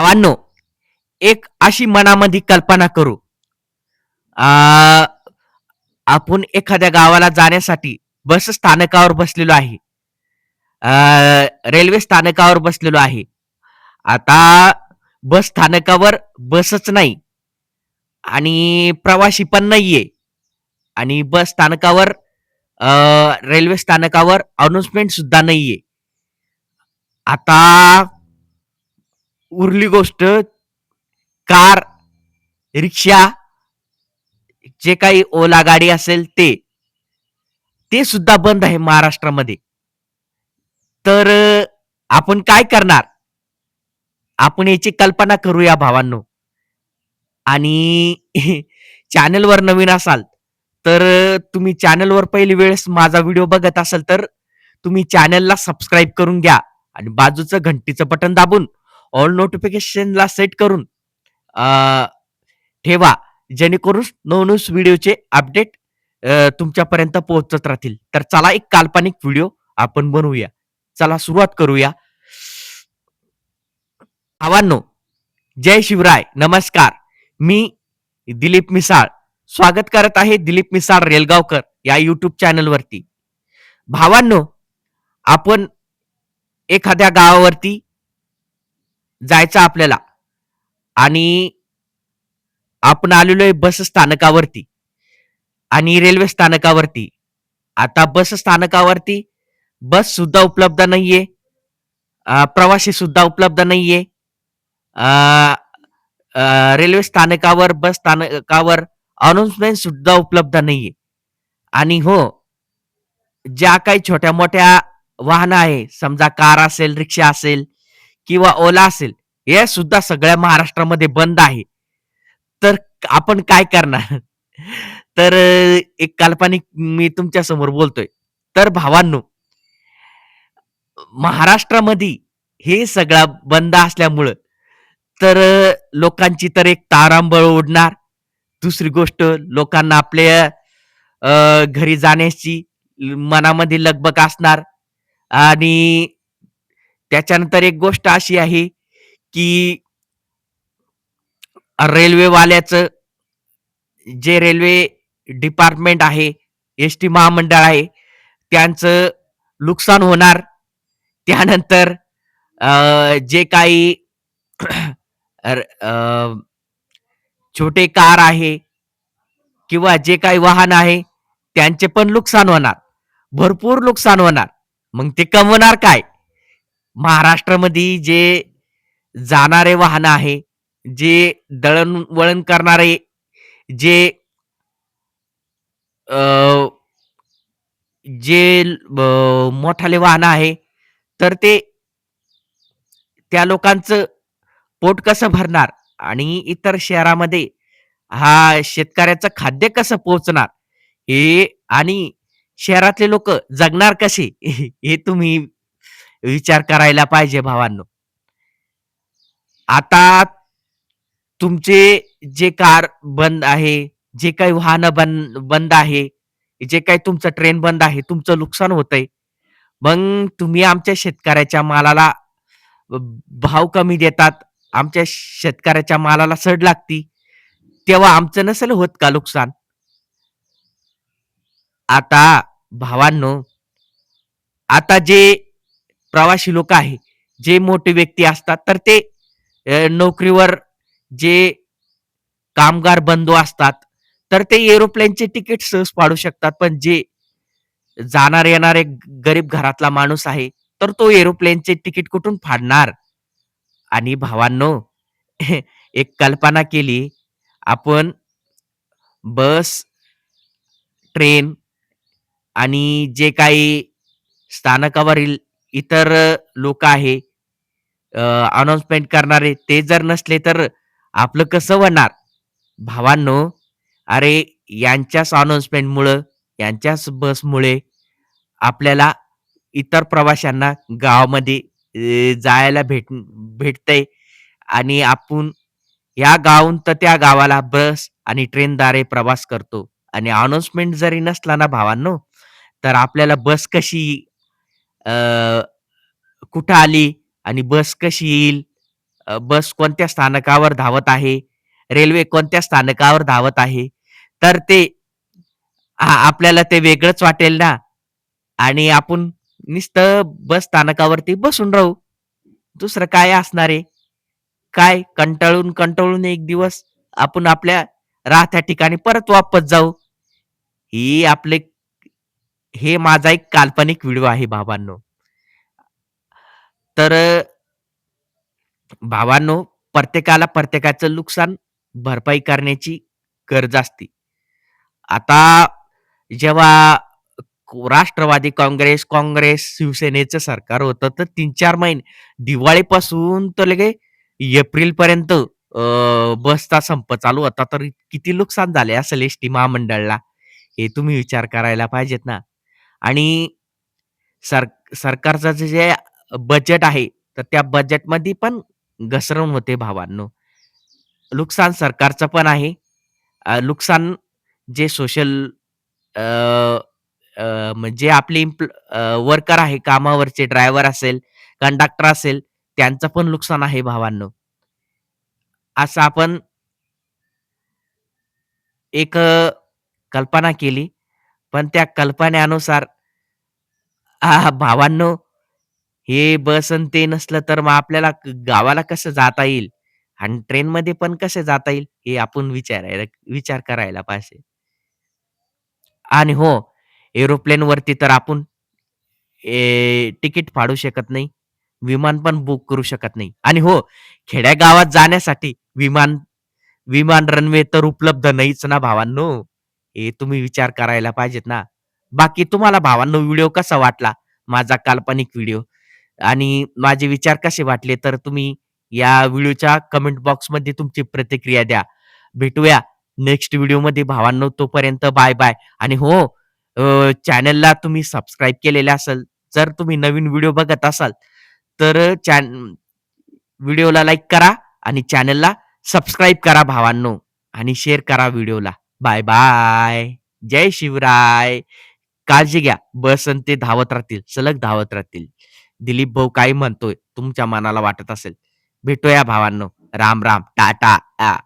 भावांनो एक अशी मनामध्ये कल्पना करू. आपण एखाद्या गावाला जाण्यासाठी बस स्थानकावर बसलेलो आहे. रेल्वे स्थानकावर बसलेलो आहे. आता बस स्थानकावर बसच नाही आणि प्रवासी पण नाहीये. आणि बस स्थानकावर रेल्वे स्थानकावर अनाउन्समेंट सुद्धा नाहीये. आता उरली गोष्ट कार रिक्षा जे काही ओला गाडी असेल ते. ते सुद्धा बंद आहे महाराष्ट्रामध्ये. तर आपण काय करणार? आपण याची कल्पना करूया भावांनो. आणि चॅनलवर नवीन असाल तर तुम्ही चॅनलवर पहिली वेळेस माझा व्हिडिओ बघत असाल तर तुम्ही चॅनलला सबस्क्राईब करून घ्या आणि बाजूचं घंटीचं बटन दाबून ऑल नोटिफिकेशनला सेट करून ठेवा. जेणेकरून नवनवीन व्हिडिओचे अपडेट तुमच्यापर्यंत पोहोचत राहतील. तर चला एक काल्पनिक व्हिडिओ आपण बनवूया. चला सुरुवात करूया. आव्हानो जय शिवराय. नमस्कार. मी दिलीप मिसाळ. स्वागत करत आहे दिलीप मिसाळ रेलगावकर या युट्यूब चॅनलवरती भावांनो आपण एखाद्या गावावरती जायचं आपल्याला. आणि आपण आलेलो आहे बस स्थानकावरती आणि रेल्वे स्थानकावरती. आता बस स्थानकावरती बस सुद्धा उपलब्ध नाहीये. प्रवासी सुद्धा उपलब्ध नाहीये. रेल्वे स्थानकावर बस स्थानकावर अनाउन्समेंट सुद्धा उपलब्ध नाहीये. आणि हो ज्या काही छोट्या मोठ्या वाहनं आहे समजा कार असेल रिक्षा असेल किंवा ओला असेल हे सुद्धा सगळ्या महाराष्ट्रामध्ये बंद आहे. तर आपण काय करणार? तर एक काल्पनिक मी तुमच्यासमोर बोलतोय. तर भावांनो महाराष्ट्रामध्ये हे सगळं बंद असल्यामुळं तर लोकांची तर एक तारांबळ उडणार दुसरी गोष्ट लोकांना आपल्या घरी जाण्याची मनामध्ये लगबग असणार. आणि त्याच्यानंतर एक गोष्ट अशी आहे की रेल्वेवाल्याचं जे रेल्वे डिपार्टमेंट आहे एस टी महामंडळ आहे त्यांचं नुकसान होणार. त्यानंतर जे काही छोटे कार आहे किंवा जे काही वाहन आहे त्यांचे पण नुकसान होणार. भरपूर नुकसान होणार. मग ते कमवणार काय? महाराष्ट्रामध्ये जे जाणारे वाहन आहे जे दळणवळण करणारे जे अ, जे अ, मोठाले वाहन आहे तर ते त्या लोकांचं पोट कसं भरणार आणि इतर शहरामध्ये हा शेतकऱ्याचं खाद्य कसं पोहोचणार? हे आणि शहरातले लोक जगणार कसे? हे तुम्ही विचार करायला पाहिजे भावांनो. आता तुमचे जे कार बंद आहे जे काही वाहन बंद बंद आहे जे काही तुमचं ट्रेन बंद आहे तुमचं नुकसान होतंय. मग तुम्ही आमच्या शेतकऱ्याच्या मालाला भाव कमी देतात आमच्या शेतकऱ्याच्या मालाला सड लागती तेव्हा आमचं नसेल होत का नुकसान? आता भावांनो आता जे प्रवासी लोक आहे. जे मोठे व्यक्ती असतात तर ते नोकरीवर जे कामगार बंधू असतात तर ते एरोप्लेनचे तिकीट सहज पाडू शकतात. पण जे जाणार येणारे गरीब घरातला माणूस आहे तर तो एरोप्लेनचे तिकीट कुठून फाडणार? आणि भावांनो एक कल्पना केली. आपण बस ट्रेन आणि जे काही स्थानकावरील इतर लोक आहे अनाउन्समेंट करणारे ते जर नसले तर आपलं कसं होणार? भावांनो अरे यांच्याच अनाउन्समेंटमुळं यांच्याच बसमुळे आपल्याला इतर प्रवाशांना गावामध्ये जायला भेट भेटतंय आणि आपण या गावून तर त्या गावाला बस आणि ट्रेनद्वारे प्रवास करतो. आणि अनाउन्समेंट जरी नसला ना भावांनो तर आपल्याला बस कशी अ, कुठं आली आणि बस कशी येईल अ, बस कोणत्या स्थानकावर धावत आहे, रेल्वे कोणत्या स्थानकावर धावत आहे, तर ते हां, आपल्याला ते वेगळंच वाटेल ना आणि आपण नुसतं बस स्थानकावरती बसून राहू. दुसरं काय असणार आहे? काय कंटाळून, कंटाळून एक दिवस आपण आपल्या राहत्या ठिकाणी परत वापस जाऊ. ही आपले हे माझा एक काल्पनिक व्हिडिओ आहे भावांनो. तर भावांनो, प्रत्येकाला प्रत्येकाचं नुकसान भरपाई करण्याची गरज असते. आता जेव्हा राष्ट्रवादी काँग्रेस, काँग्रेस, शिवसेनेचं सरकार होतं, तर 3-4 महिने दिवाळीपासून तर लगे एप्रिल पर्यंत बसचा संप चालू होता. तर किती नुकसान झाले असेल एस-टी महामंडळाला, हे तुम्ही विचार करायला पाहिजेत ना. आणि सर सरकारचं जे जे बजेट आहे, तर त्या बजेटमध्ये पण घसरण होते भावांनो. नुकसान सरकारचं पण आहे. अ, नुकसान जे सोशल अ, अ, म्हणजे आपले इम्प्ल अ, वर्कर आहे, कामावरचे ड्रायव्हर असेल, कंडक्टर असेल, त्यांचं पण नुकसान आहे भावांनो. असं आपण एक अ, कल्पना केली, पण त्या कल्पनेनुसार आहा, भावांनो, हे बस अन् ते नसलं तर मग आपल्याला गावाला कसं जाता येईल आणि ट्रेनमध्ये पण कसं जाता येईल, हे आपण विचारायला विचार करायला पाहिजे. आणि हो, एरोप्लेनवरती तर आपण ए तिकीट फाडू शकत नाही. विमान पण बुक करू शकत नाही. आणि हो, खेड्यागावात जाण्यासाठी विमान विमान रनवे तर उपलब्ध नाहीच ना भावांनो. हे तुम्ही विचार करायला पाहिजेत ना. बाकी तुम्हाला भावांनो व्हिडिओ कसा वाटला? माझा काल्पनिक व्हिडिओ आणि माझे विचार कसे वाटले तर तुम्ही या व्हिडिओच्या कमेंट बॉक्समध्ये तुमची प्रतिक्रिया द्या. भेटूया नेक्स्ट व्हिडिओमध्ये भावांनो. तोपर्यंत बाय-बाय. आणि हो, चॅनलला तुम्ही सबस्क्राईब केलेले असेल, जर तुम्ही नवीन व्हिडिओ बघत असाल, तर चॅन व्हिडिओला लाईक करा आणि चॅनलला सबस्क्राईब करा भावांनो आणि शेअर करा व्हिडिओला. Bye bye. जय शिवराय. काळजी घ्या. बस ते धावत राहतील, सलग धावत राहतील. दिलीप भाऊ काय म्हणतोय, तुमच्या मनाला वाटत असेल. भेटूया भावांनो. राम-राम. टाटा. आ.